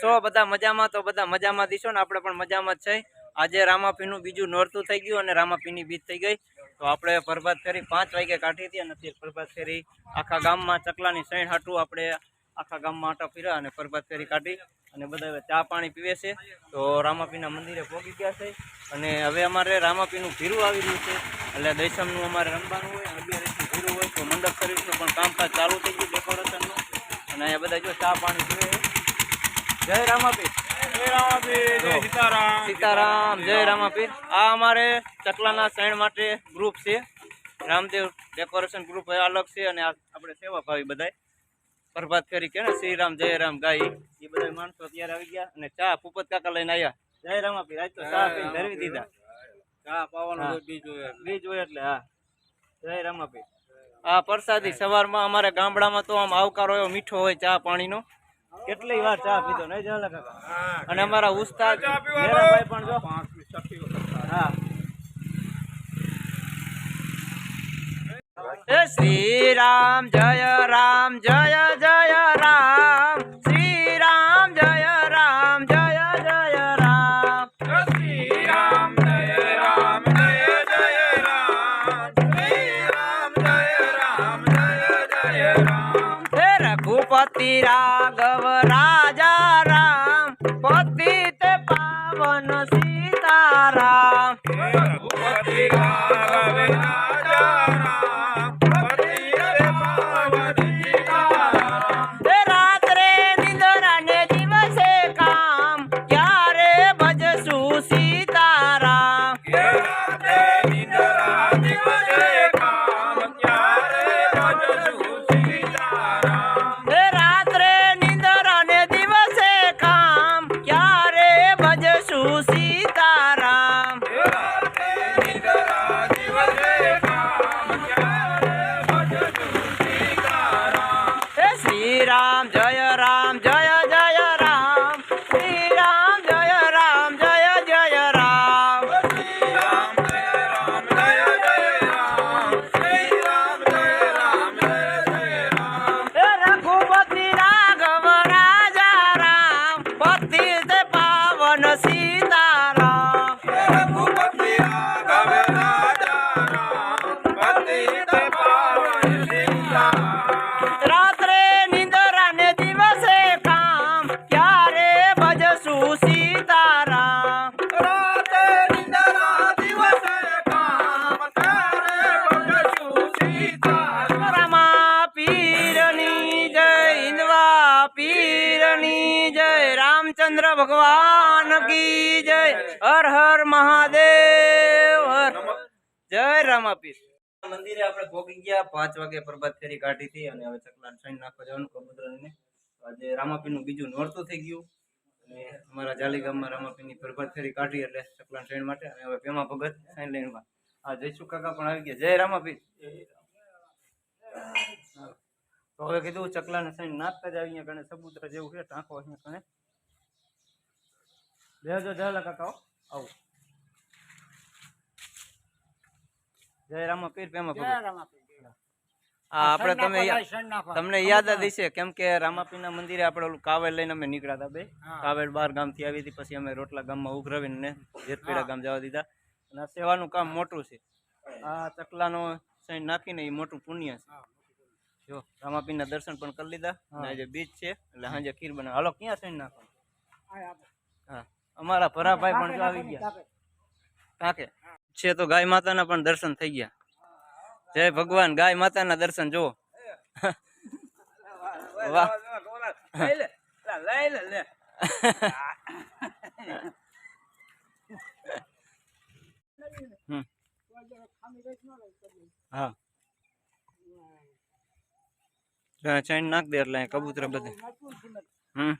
સો બધા મજામાં, તો બધા મજામાં દીશો ને? આપણે પણ મજામાં જ છે. આજે રામાપીનું બીજું નોરતું થઈ ગયું અને રામાપીની બીજ થઈ ગઈ. તો આપણે પ્રભાત ફેરી પાંચ વાગે કાઢી હતી અને પ્રભાત ફેરી આખા ગામમાં ચકલાની સૈણ હાટું આપણે આખા ગામમાં આટા ફર્યા અને પ્રભાત ફેરી કાઢી અને બધા ચા પાણી પીવે છે. તો રામાપીના મંદિરે પહોંચી ગયા છે અને હવે અમારે રામાપીનું ભીરું આવી રહ્યું છે. એટલે દૈસમનું અમારે રમવાનું હોય, અગિયાર ભીરું હોય, તો મંડપ સર્વિસનું પણ કામકાજ ચાલુ થઈ ગયું ડેકોરેશનનું અને અહીંયા બધા જો ચા પાણી પીવે. જય રામાપીર. સીતારામ. જય રામાપીર. આ અમારે ચકલાના શયન માટે ગ્રુપ છે. રામદેવ ડેકોરેશન ગ્રુપ અલગ છે અને આ આપણે સેવા ભાવી બધાય. પ્રભાત કરી કે શ્રી રામ જય રામ ગાય. એ બધા માણસો અત્યારે આવી ગયા અને ચા પુપત કાકા લઈને આવ્યા જય રામાપીર. આજ તો ચા પીને ધરવી દીધા. ચા પાવાનું બીજ હોય એટલે હા. જય રામાપીર. આ પ્રસાદી સવારમાં અમારે ગામડામાં તો આમ આવકારો એવો મીઠો હોય ચા પાણીનો. કેટલી વાર ચા પીધો? નહીં જલા કાકા. અને અમારા ઉસ્તાદ મેરાભાઈ પણ જો. હા. એ શ્રી રામ જય રામ જય રઘુપતિ રાઘવ ભગવાન કી જય. હર હર મહાદેવ. હર. જય રામાપીર. મંદિરે આપણે ભોગી ગયા પાંચ વાગે પ્રભાત ફેરી કાઢી હતી અને હવે ચકલા સૈન નાખવા જવાનું કબૂતરને આજે રામાપીરનું બીજું નોરતું થઈ ગયું. અને અમારા જાલી ગામમાં રામાપીરની પ્રભાત ફેરી કાઢી એટલે ચકલા સૈન માટે અને હવે પેમા ભગત સાઈન લઈને આ જયસુ કાકા પણ આવી ગયા. જય રામાપીર. તો હવે કીધું ચકલાને સાઈન નાખતા જ આવી અહીંયા કણે સબૂતરા જેવું છે ટાંકો અહીંયા કણે. બેહજો જયલા કાકા. આવો. જય રામા પીર ભગત. હા આપણે તમે તમને યાદ જ હશે કેમ કે રામાપીરના મંદિરે આપણે ઓલું કાવેલ લઈને અમે નીકળ્યા હતા બે. કાવેલ બાર ગામથી આવી હતી પછી અમે રોટલા ગામમાં ઉઘરાવીને જેતપીડા ગામ જવા દીધા. અને આ સેવાનું કામ મોટું છે. આ ચકલાનો સહી નાખીને એ મોટું પુણ્ય છે. જો રામાપીના દર્શન પણ કરી લીધા. અને આજે બીચ છે. એટલે સાંજે ખીર બનાવ. હાલો ક્યાં સહી નાખો અમારા ભરાભાઈ પણ જો આવી ગયા. કાકે. છે તો ગાય માતાના પણ દર્શન થઈ ગયા. જય ભગવાન ગાય માતાના દર્શન જુઓ. વાહ હમ. હા. હા, ચૈન નાખ દે એટલે અહીં કબૂતર બધે. હમ.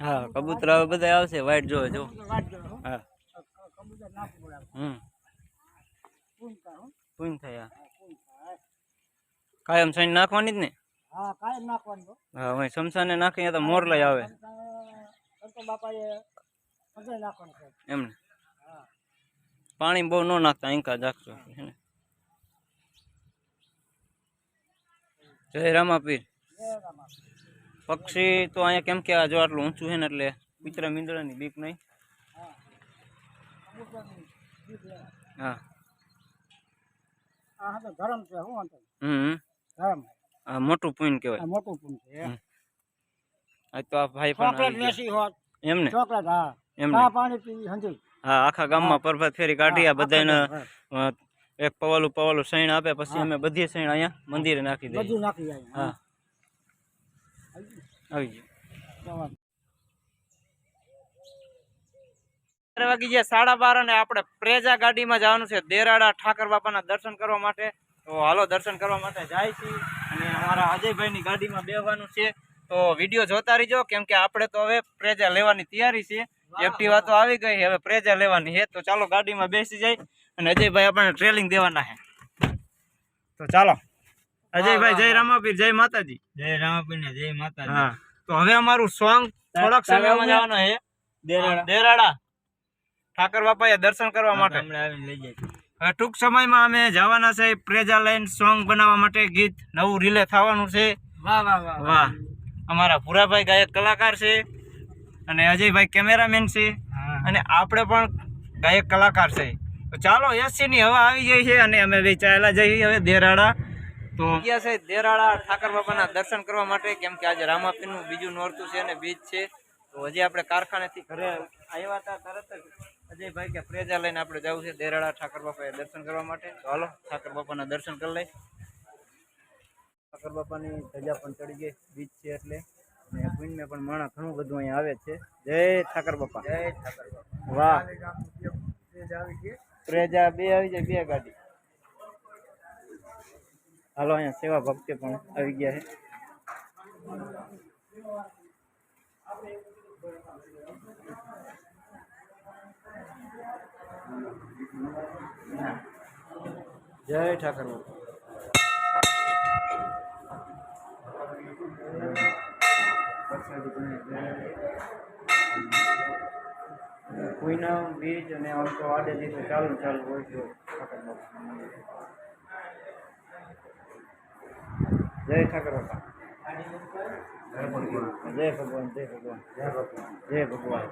હા. કબૂતર હવે બધા આવશે વાઈટ જોવે જો. હા. હમ. પૂન થયા કાયમ સૈન નાખવાની જ ને? હા કાયમ નાખવાનું હા. હવે શમશાને નાખીએ તો મોર લઈ આવે. એમને? પાણી બહુ ન નાખતા અહીંકા જાગશો હે ને? જય રામાપીર. પક્ષી તો અહીંયા કેમ કે આ જો આટલું ઊંચું છે ને એટલે કૂતરા મીંદડાની બીક નહીં. હા. કબૂતરની બીક લેવાય. હા આ તો ગરમ છે શું વાંધો નહીં. હમ ગરમ આ મોટું પૂન કહેવાય. આ મોટું પૂન છે હમ. આ તો આ ભાઈ પણ ચોકલેટ આવી ગયા. વેસી હોત. એમ ને? ચોકલેટ હા. એમ ને? ચા પાણી પીવી હંધી હા આખા ગામમાં પરભાત ફેરી કાઢી આ બધાને અ, એક પવાલું પવાલું સૈણ આપે પછી અમે બધી સૈણ અહીંયા મંદિરે નાખી દઈએ. બધું નાખી જાય હા. આવી ગયું. બાર વાગી ગયા, સાડા બાર અને આપણે પ્રેજા ગાડીમાં જવાનું છે, દેરાડા ઠાકર બાપાના દર્શન કરવા માટે. તો હાલો, દર્શન કરવા માટે જાય છીએ. અને અમારા અજયભાઈની ગાડીમાં બેહવાનું છે. તો વીડિયો જોતા રહીજો, કેમ કે આપણે તો હવે પ્રેજા લેવાની તૈયારી છે. એક્ટિવા તો આવી ગઈ, હવે પ્રેજા લેવાની છે. તો ચાલો ગાડીમાં બેસી જાય. અને અજયભાઈ આપણને ટ્રેલિંગ દેવાના છે. તો ચાલો. અજયભાઈ જય રામાપીર જય માતાજી. જય રામાપીર ને જય માતાજી. હા. તો હવે અમારું સોંગ થોડાક સમયમાં જવાનું છે દેરાડા. ઠાકર બાપાએ દર્શન કરવા માટે. આવીને લઈ જાય હવે ટૂંક સમયમાં અમે જવાના છે પ્રેજા લાઈન સોંગ બનાવવા માટે ગીત નવું રિલે થવાનું છે. વાહ વાહ વાહ વાહ. અમારા ભૂરાભાઈ ગાયક કલાકાર છે અને અજયભાઈ કેમેરામેન છે અને આપણે પણ ગાયક કલાકાર છે. તો ચાલો એસી ની હવા આવી ગઈ છે અને અમે બે ચાલ્યા જઈએ હવે દેરાડા. તો ગયા છે દેરાળા ઠાકર બાપાના દર્શન કરવા માટે કેમ કે આજે રામાપીરનું બીજું નોરતું છે અને બીજ છે. તો હજી આપણે કારખાનેથી ઘરે આવ્યા હતા તરત જ અજયભાઈ કે પ્રેજા લઈને આપણે જવું છે દેરાળા ઠાકર બાપાએ દર્શન કરવા માટે. તો હાલો ઠાકર બાપાના દર્શન કરી લઈ ઠાકર બાપાની ધજા પણ ચડી ગઈ બીજ છે એટલે. અને પુણ્યમાં પણ માણસ ઘણું બધું અહીંયા આવે છે. જય ઠાકર બાપા. જય ઠાકર બાપા. વાહ. પ્રેજા બે આવી જાય બે ગાડી. હાલો અહીંયા સેવા ભક્તિ પણ આવી ગયા છે. જય ઠાકર બાપા. કોઈના બીજ અને આમ તો આડે દીધું ચાલુ ને ચાલુ હોય તો ઠાકર બાપા જય ઠાકર બાપા જય ભગવાન જય ભગવાન. જય ભગવાન. જય ભગવાન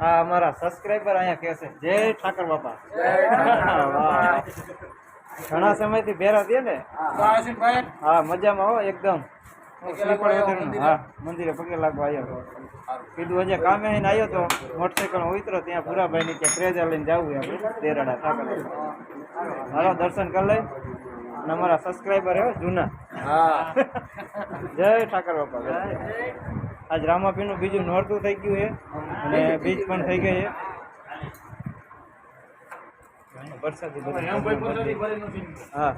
આ અમારા સબસ્ક્રાઈબર અહીંયા કહે છે, જય ઠાકર બાપા. ઘણા સમયથી ભેરા દે ને? હા, મજામાં હો, એકદમ. મંદિરે પગે લાગવા આવ્યો કીધું, હજે કામે આવીને આવ્યો તો મોટરસાઇકલ ઉતરો, ત્યાં ભૂરાભાઈ ની ત્યાં પ્રેજા લઈને જવું આપણે દેરાડા ઠાકર હાલો, દર્શન કરી લઈ. અને અમારા સબસ્ક્રાઈબર હે જૂના. જય ઠાકર બાપા આજ રામાપીનું બીજું નોરતું થઈ ગયું છે અને બીજ પણ થઈ ગઈ છે વરસાદી હા.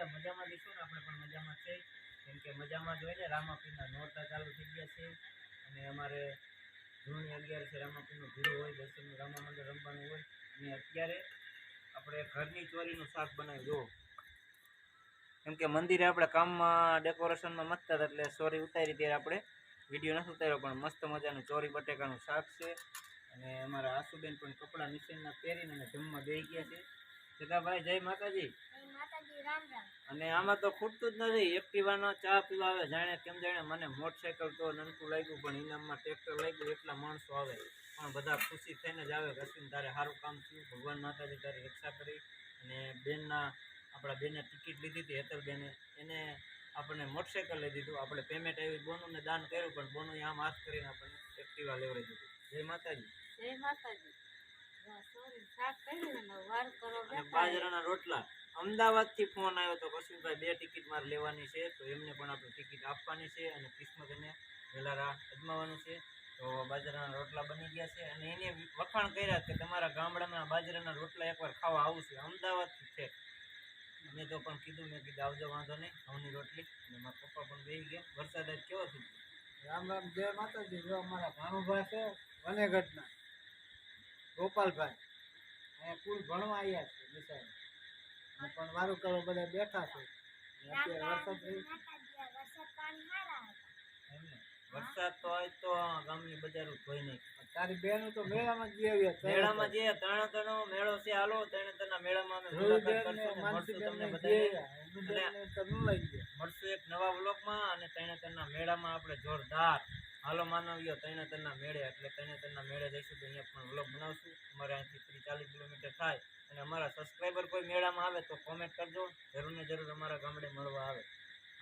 બધા મજામાં જઈશું ને? આપણે પણ મજામાં છે. કેમ કે મજામાં જોઈએ હોય ને રામાપીરના નોરતા ચાલુ થઈ ગયા છે. અને અમારે જૂની અગિયાર છે. રામાપીરનું ભીડું હોય, દર્શનનું રામા મંદિર રમવાનું હોય. અને અત્યારે આપણે ઘરની ચોરીનું શાક બનાવી જુઓ. કેમ કે મંદિરે આપણે કામમાં ડેકોરેશનમાં મસ્ત હતા એટલે ચોરી ઉતારી ત્યારે આપણે વીડિયો નથી ઉતાર્યો, પણ મસ્ત મજાનું ચોરી બટેકાનું શાક છે. અને અમારા આસુબેન પણ કપડાં નિશાનના પહેરીને અને જમવા બેસી ગયા છે. સગાભાઈ જય માતાજી. અને આમાં તો ખૂટતું જ નથી. એક્ટિવાનો ચા પીવા આવે જાણે કેમ જાણે મને મોટરસાયકલ તો નનકું લાગ્યું પણ ઇનામમાં ટ્રેક્ટર લાગ્યું એટલા માણસો આવે. પણ બધા ખુશી થઈને જ આવે. અશ્વિન તારે સારું કામ થયું. ભગવાન માતાજી તારી રક્ષા કરી. અને બેનના આપણા બેને ટિકિટ લીધી હતી હેતલબેને એને આપણને મોટરસાયકલ લઈ દીધું. આપણે પેમેન્ટ આવી બોનુને દાન કર્યું પણ બોનું આમ હાથ કરીને આપણને એક્ટિવા લેવડાવી દીધું. જય માતાજી. જય માતાજી. બાજરાના રોટલા. અમદાવાદથી ફોન આવ્યો તો કશુભાઈ બે ટિકિટ મારે લેવાની છે તો એમને પણ આપણે ટિકિટ આપવાની છે અને કિસ્મત એને વેલારા અજમાવાનું છે. તો બાજરાના રોટલા બની ગયા છે અને એને વખાણ કર્યા કે તમારા ગામડામાં બાજરાના રોટલા એકવાર ખાવા આવું છે. અમદાવાદથી છે. મેં તો પણ કીધું મેં કીધું આવજો વાંધો નહીં ઘઉંની રોટલી. અને મારા પપ્પા પણ બેસી ગયા. વરસાદ આજ કેવો થઈ રામ રામ જય માતાજી. જો અમારા ભાણુભા છે વનેગઢના. ગોપાલભાઈ. અહીંયા કુલ ભણવા આવ્યા છે નિશાળે પણ મારું કરો બધા બેઠા છે. વરસાદ થઈ એમને વરસાદ તો આજ તો ગામની બજારો ધોઈ નહીં તારી બેન તો મેળામાં જ ગઈ મેળામાં જે ત્રણે ત્રણો મેળો છે હાલો ત્રણે મેળામાં અમે મુલાકાત કરશું મળશું તમને બધાને. એક નવા બ્લોકમાં અને ત્રણે ત્રણના મેળામાં આપણે જોરદાર હાલો માનવીઓ ત્રણે ત્રણના મેળે, એટલે ત્રણે ત્રણના મેળે જઈશું તો અહીંયા પણ વ્લોગ બનાવશું. અમારે અહીંથી ત્રીસ ચાલીસ કિલોમીટર થાય અને અમારા સબસ્ક્રાઈબર કોઈ મેળામાં આવે તો કોમેન્ટ કરજો. જરૂર ને જરૂર અમારા ગામડે મળવા આવે.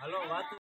હાલો, વાત